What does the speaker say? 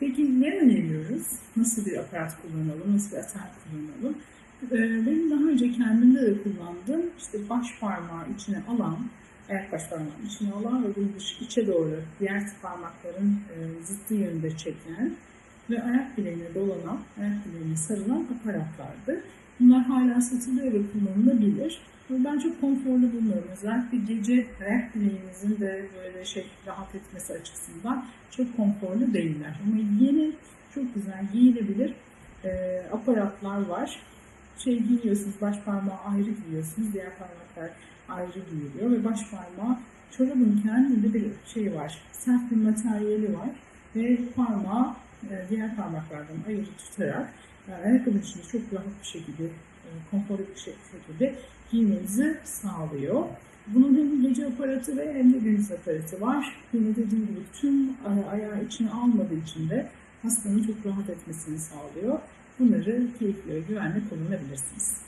Peki ne öneriyoruz? Nasıl bir aparat kullanalım, nasıl bir atar kullanalım? Ee, Benim daha önce kendimde de kullandığım işte baş parmağı içine alan, ayak baş parmağının içine alan ve bunu içe doğru diğer parmakların e, zıttı yönde çeken ve ayak bileğine dolanan, ayak bileğine sarılan aparatlardı. Bunlar hala satılıyor ve kullanılabilir. Ama ben çok konforlu bulunuyorum. Özellikle gece ayak bileğimizin de böyle şey rahat etmesi açısından çok konforlu değiller. Ama yeni çok güzel giyilebilir e, aparatlar var. Şey giyiyorsunuz, baş parmağı ayrı giyiyorsunuz, diğer parmaklar ayrı giyiliyor ve baş parmağı çorabın kendinde bir şey var, sert bir materyali var ve parmağı e, diğer parmaklardan ayrı tutarak yani ayakkabının içinde çok rahat bir şekilde, e, konforlu bir şey- şekilde giymenizi sağlıyor. Bunun hem gece aparatı hem de gündüz aparatı var. Yine dediğim gibi tüm e, ayağı içine almadığı için de hastanın çok rahat etmesini sağlıyor. Bunları keyifli ve güvenli kullanabilirsiniz.